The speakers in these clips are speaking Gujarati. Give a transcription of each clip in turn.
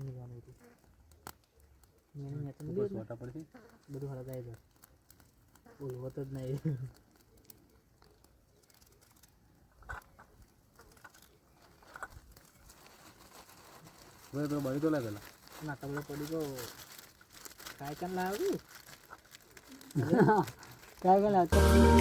એની જવાનું હતું. અહીંયા તમે હોત. જ નહીં. ભાઈ પેલો બળી તો લાગેલા. ના પડી તો કાંઈ કાંઈ લાવ્યું કાંઈ કાંઈ લાવ્યું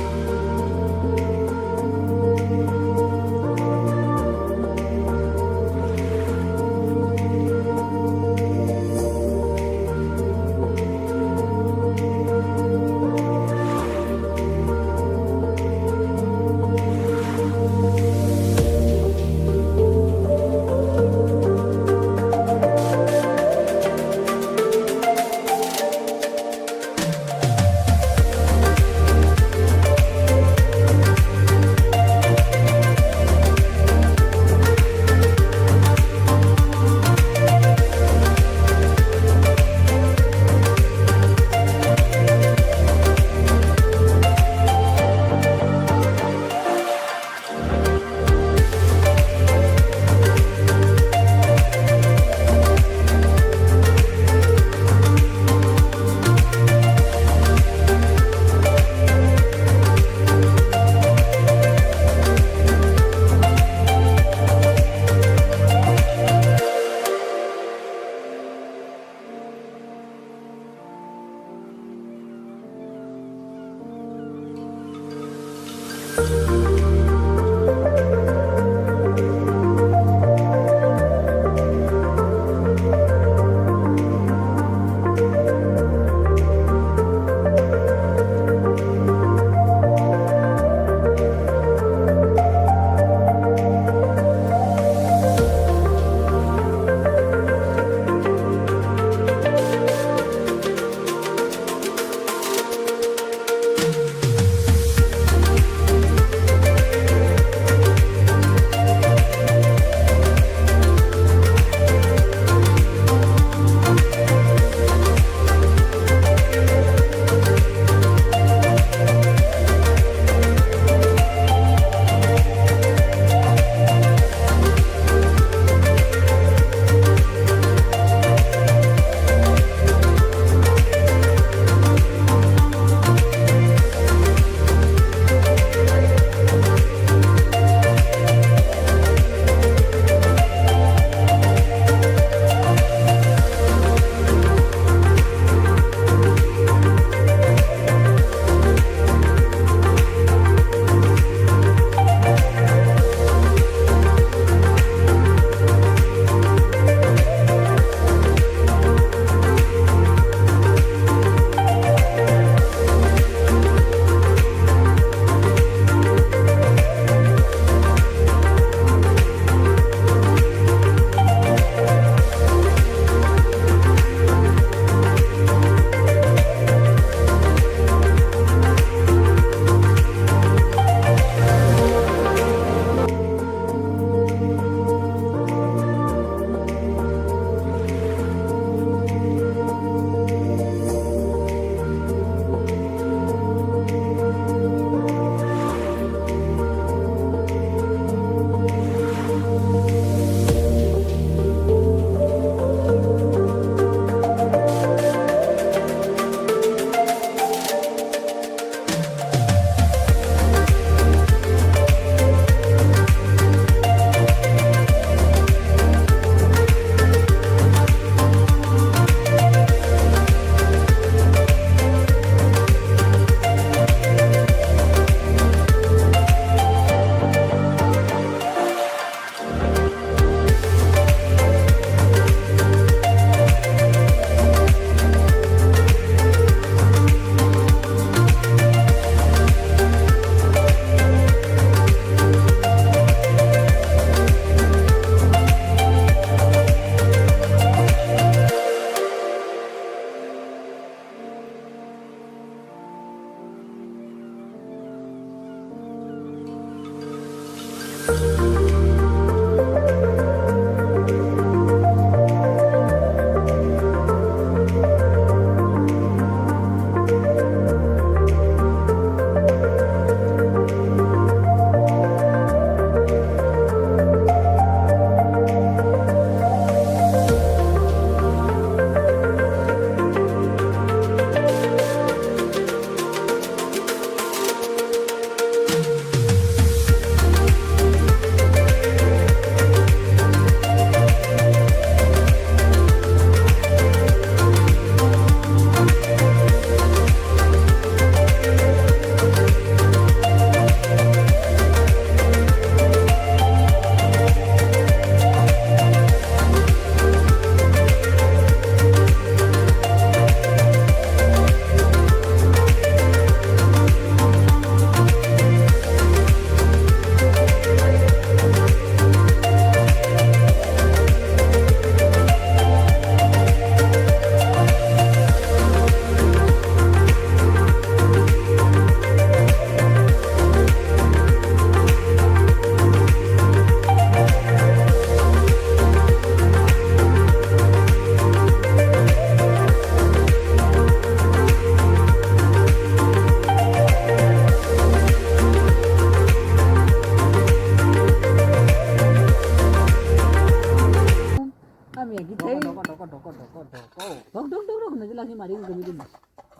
आता મારી ગમી તું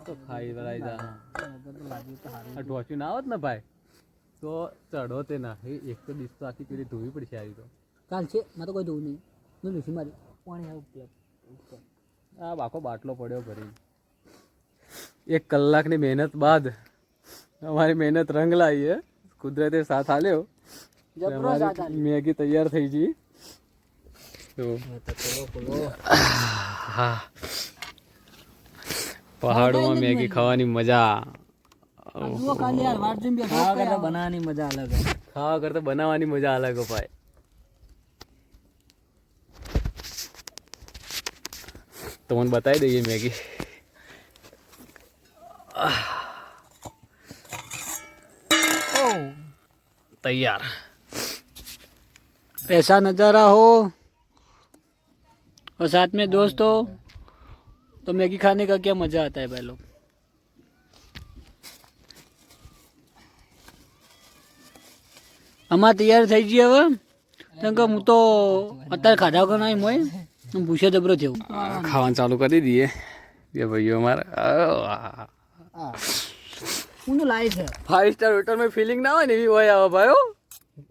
તો ખાઈ વળાઈ જા. આ ઢોચ્યું ના આવત ને ભાઈ? તો ચડો તે ના એક તો ડીશ તો આખી પેલી ધોવી પડશે આવી તો. કાલ છે મારે તો કોઈ જોવું નહીં. નું લૂસી મારી. પાણી આવું આ બાકો બાટલો પડ્યો ભરી એક કલાકની મહેનત બાદ અમારી મહેનત રંગ લાવી હે. કુદરતે સાથ આલ્યો. મેગી તૈયાર થઈ ગઈ. તો હવે તો પેલો પેલો હા પહાડોમાં મેગી ખાવાની મજા આ જુઓ ખાલી યાર વાર જોઈને બેઠો ખાવા કઈ કરતા આવો. બનાવવાની મજા અલગ હોય. ખાવા કરતા બનાવવાની મજા અલગ હો ભાઈ તમને બતાવી દઈએ મેગી તૈયાર ऐसा नज़ारा हो और साथ में दोस्त हो तो मैगी खाने का क्या मज़ा आता है भाई लोग આમાં તૈયાર થઈ જઈએ હવે કેમ કે હું તો અત્યારે ખાધા વગર નહીં હોય હું ભૂસે જબરો થયો ખાવાનું ચાલુ કરી દઈએ બે ભાઈઓ અમારા હા હું તો લાવી છે ફાઈવ સ્ટાર હોટલમાં ફિલિંગ ના હોય ને એવી હોય આવે ભાઈઓ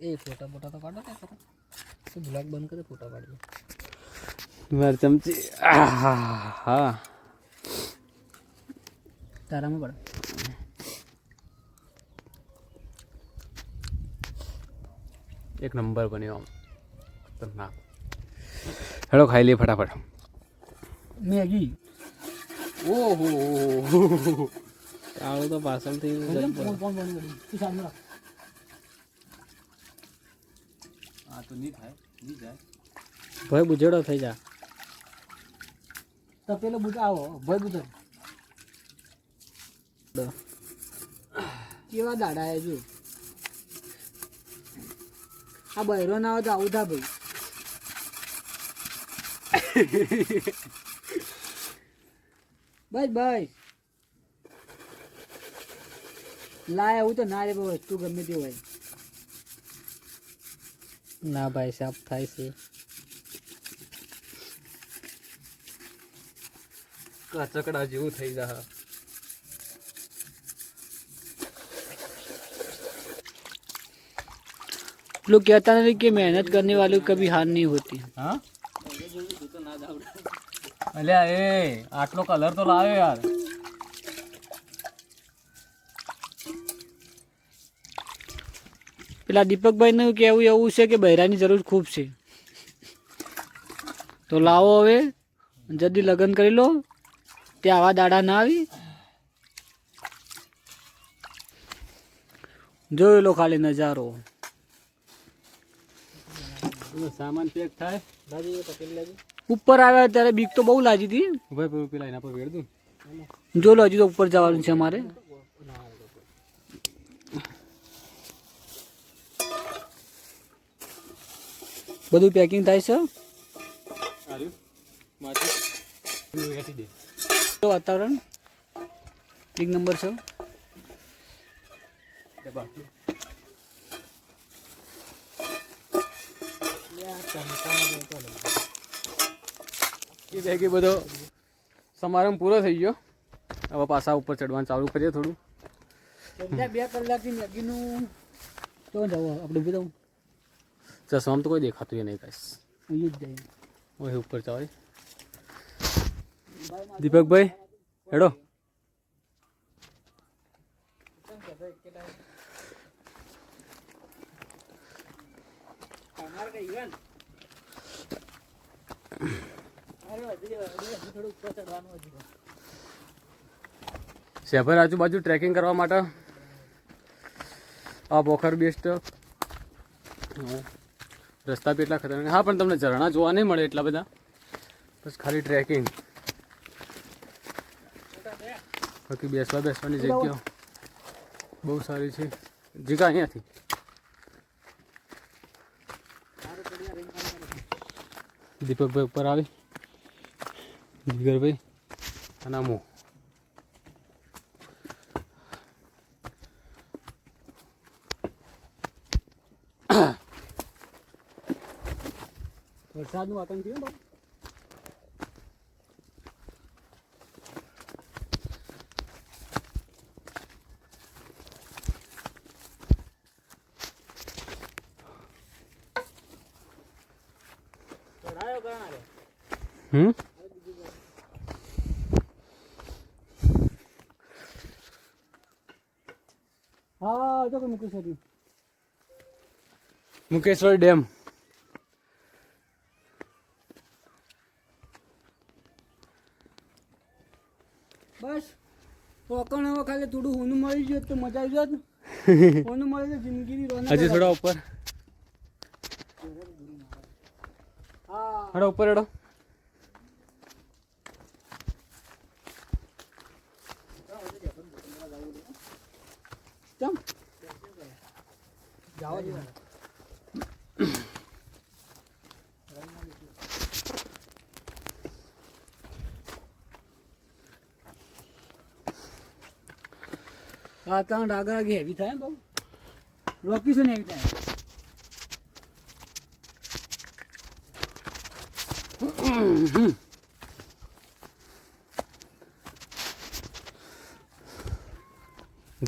એ ફોટા ફોટા તો કાઢો કે શું બ્લોગ બંધ કરે ફોટા પાડીએ મારી ચમચી હા તારામાં પડે. એક નંબર બન્યો આમ. ખતરનાક. હેડો ખાઈ લઈએ ફટાફટ. મેગી. ઓહો. કાળો તો પાછળથી હા તો નહીં થાય નહીં જાય. ભાઈ બુજેડો થઈ જા. તો પેલો બુટ આવો ભાઈ બુટ કેવા દાડા જો આ બૈરો ના હોય તો આવું થા ભાઈ. બસ બસ. લાય આવું તો ના રે ભાઈ, વસ્તુ ગમે તે હોય. ના ભાઈ, સાફ થાય છે. કચકડા જેવું થઈ જાય लोग कहता नहीं कि मेहनत करने वालों को कभी हार नहीं होती હા અલ્યા એ આટલો કલર તો લાવ્યો યાર પેલા દીપકભાઈનું કહેવું એવું છે કે બહેરાની જરૂર ખૂબ છે તો લાવો હવે જલ્દી લગ્ન કરી લો તે આવા દાડા ના આવી. જોઈ લો ખાલી નજારો. સામાન પેક થાય. ઉપર આવ્યા ત્યારે બીક તો બહુ લાગી હતી. પેલા એના પર વેડ દઉં જો લો હજી તો ઉપર જવાનું છે અમારે. બધું પેકિંગ થાય છે? આર્યું માથું વેચી દે તો વાતાવરણ એક નંબર છે તે બાકી એ ભેગી બધો સમારંભ પૂરો થઈ ગયો હવે પાછા ઉપર ચડવાનું ચાલુ કરીએ થોડું બે કલાકથી મેગીનું તો જવો આપણે ઊભી રહું ચશ્મામાં તો કોઈ દેખાતું નહીં કાંઈ અહીં જ જઈએ ઓય ઉપર ચાલે દીપકભાઈ હેડો શેભર આજુબાજુ ટ્રેકિંગ કરવા માટે. આ પોખર બેસ્ટ રસ્તા બી એટલા ખતરનાક. હા, પણ તમને ઝરણા જોવા નહીં મળે એટલા બધા. બસ ખાલી ટ્રેકિંગ બાકી બેસવા બેસવાની જગ્યાઓ બહુ સારી છે. જીગા અહીંયાથી. દીપકભાઈ ઉપર આવી. જીગરભાઈ અને હું વરસાદનું વાતાવરણ થયું હમ હા જો કે મુકેશ હતી મુકેશ્વર ડેમ બસ પોકણ હવે ખાલી થોડું હોનું મળી ગયું તો મજા આવી જાત હોનું મળી તો જિંદગીની રોનક હજી જ થોડા ઉપર હા હેડો ઉપર હેડો ચમ જાઓ જ આ ત્રણ આગળ આગળ હેવી થાય ને બહુ લોકેશન હેવી થાય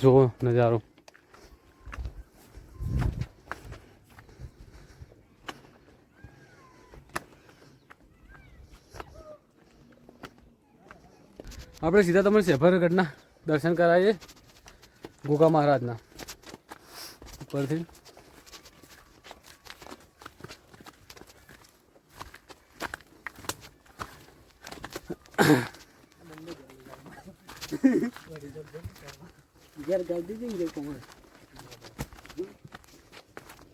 જુઓ નજારો. આપણે સીધા તમને સેફરગઢના દર્શન કરાવીએ ગોગા મહારાજના ઉપરથી. ઘેર દીધી ગઈ કોણ?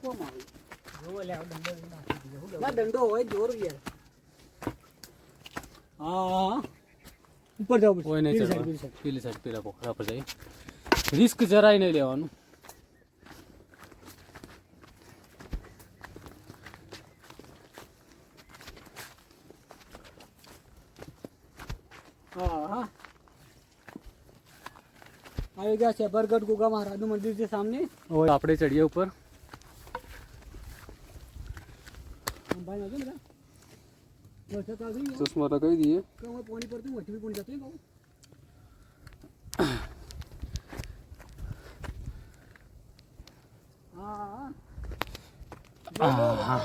કોમ આવી? જોવો લે દંડો નાખી દીધો હું ના દંડો હોય જોર યાર હા. ઉપર જાવ કોઈ નહીં ચડવાનું પેલી સાઈડ પેલા પોખરા પર જઈએ. રિસ્ક જરાય નહીં લેવાનું. હા હા. આવી ગયા શેભરગઢ ગોગા મહારાજનું મંદિર છે સામને હવે આપણે ચડીએ ઉપર અંબાઈ નાખે બધા વરસાદ આવી ગયો ચશ્મા તો કહી દઈએ તો હું પાણી પડતું મોટી પણ જતું કહું હા હા હા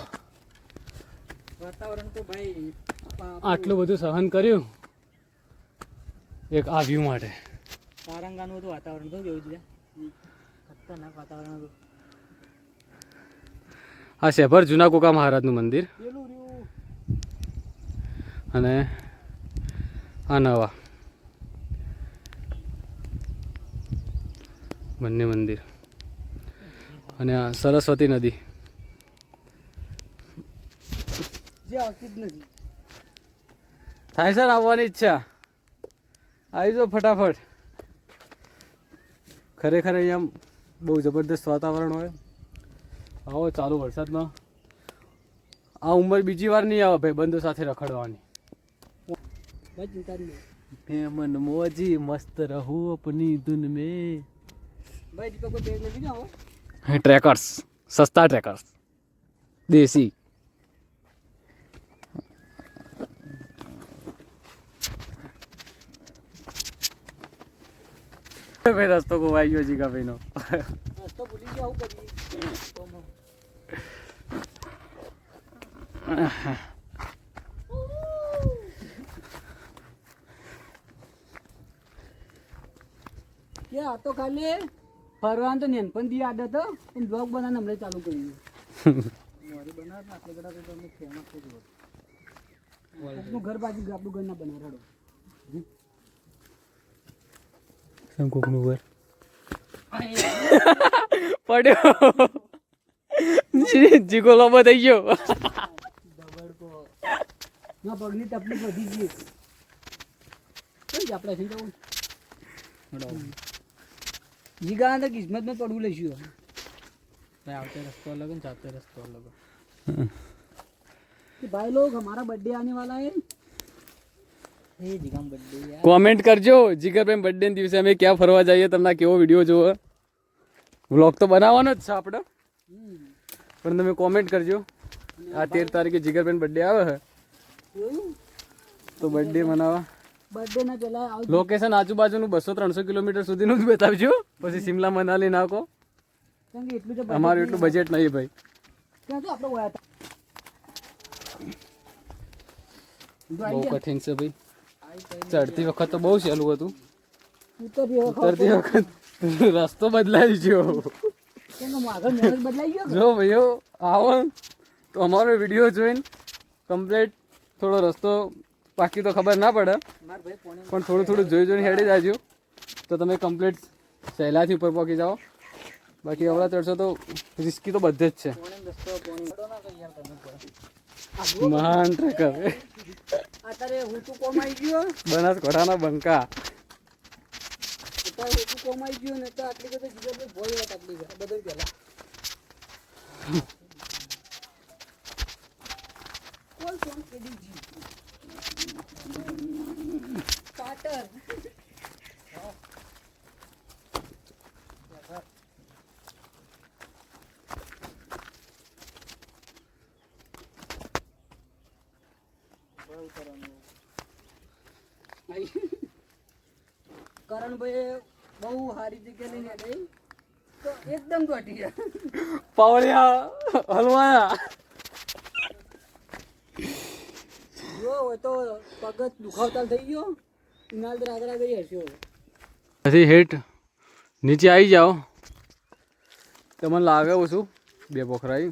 વાતાવરણ તો ભાઈ પા- આટલું બધું સહન કર્યું એક આ વ્યૂ માટે તારંગાનું હતું વાતાવરણ. તો જેવું છે? ખતરનાક વાતાવરણ હતું. આ શેભર જૂના કોકા મહારાજનું મંદિર. અને આ નવા. બંને મંદિર. અને આ સરસ્વતી નદી. થાય સર આવવાની ઈચ્છા. આવી જાઓ ફટાફટ. ખરેખર અહીંયા બહુ જબરદસ્ત વાતાવરણ હોય. આવો ચાલુ વરસાદમાં. આ ઉંમર બીજી વાર નહીં આવે ભાઈ બંધો સાથે રખડવાની. ભાઈ ચિંતા જ નહીં મન મોજી મસ્ત રહું અપની ધૂન મેં. ટ્રેકર્સ સસ્તા ટ્રેકર્સ. દેશી. ભાઈ રસ્તો ગોવાઈ ગયો જીગા નો રસ્તો ભૂલી ગયો આવું તો ખાલી ફરવાનું તો નેનપણથી આદત પણ બ્લોગ બનાવવાનું હમણાં ચાલુ કર્યું ઘર બાજુ આપણું ઘર ના સમ કોકનું ઘર પડ્યો જી- જીગો લોબો થઈ ગયો દબડકો ના પગની તકલીફ વધી ગઈ કેમ છે આપણે જવું જીગા તો કિસ્મતમાં પડવું લઈશું ભાઈ આવતે રસ્તો અલગ ને જાતે રસ્તો અલગ कि भाई लोग हमारा बर्थडे आने वाला है કોમેન્ટ કરજો. જીગરભાઈ બર્થડે દિવસે અમે ક્યાં ફરવા જઈએ તમને કેવો વીડિયો જોવો. વ્લોગ તો બનાવવાનો જ છે આપણે. પણ તમે કોમેન્ટ કરજો. આ તેર તારીખે જીગરબેન બર્થડે આવે હે તો બર્થડે મનાવા. લોકેશન આજુબાજુનું બસો ત્રણસો કિલોમીટર સુધીનું જ બતાવજો. પછી સિમલા મનાલી નાખો. અમારું એટલું બજેટ નહીં ભાઈ. બહુ કઠિન છે ભાઈ. ચડતી વખત તો બહુ સહેલું હતું. ઉતરતી વખત? રસ્તો બદલાઈ ગયો. જો ભાઈઓ આવો. તો અમારો વીડિયો જોઈને કમ્પ્લેટ થોડો રસ્તો બાકી તો ખબર ના પડે. પણ થોડું થોડું જોઈ જોઈને હેડી જાજો. તો તમે કમ્પ્લેટ સહેલાથી ઉપર પહોંચી જાઓ. બાકી અવળા ચડશો તો રિસ્કી તો બધે જ છે. મહાન ટ્રેકર અત્યારે હું તું કોમાઈ ગયો. બનાસકાંઠાના બંકા. અત્યારે હું તું કોમાઈ ગયો ને તો આટલી બધું જીગર ભાઈ વાત આટલી બધું પેલા. કોણ કેડી જી પાટર કરણભાઈ બહુ સારી જગ્યા લઈને ગઈ તો એકદમ ઘટી પાવળિયા હલવાયા. જો તો પગત દુખાવતા થઈ ગયો. ઇનાલ આગળ આગળ હસ્યો પછી હેઠ નીચે આવી જાઓ. તમને લાગે ઓછું બે પોખરાઈ.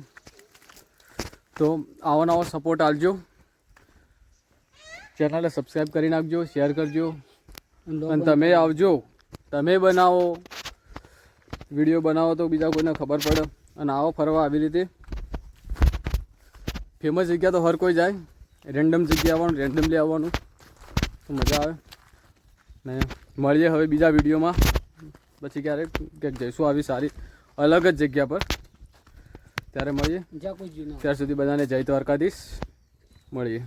તો આવો નવો સપોર્ટ આપજો. ચેનલને સબસ્ક્રાઈબ કરી નાખજો શેર કરજો. અને તમે આવજો. તમે બનાવો વીડિયો બનાવો તો બીજા કોઈને ખબર પડે. અને આવો ફરવા આવી રીતે. ફેમસ જગ્યા તો હર કોઈ જાય. રેન્ડમ જગ્યા આવવાનું રેન્ડમલી આવવાનું. તો મજા આવે. ને મળીએ હવે બીજા વિડીયોમાં પછી ક્યારેક ક્યાંક જઈશું આવી સારી અલગ જ જગ્યા પર. ત્યારે મળીએ. ત્યાર સુધી બધાને જય દ્વારકાધીશ. મળીએ.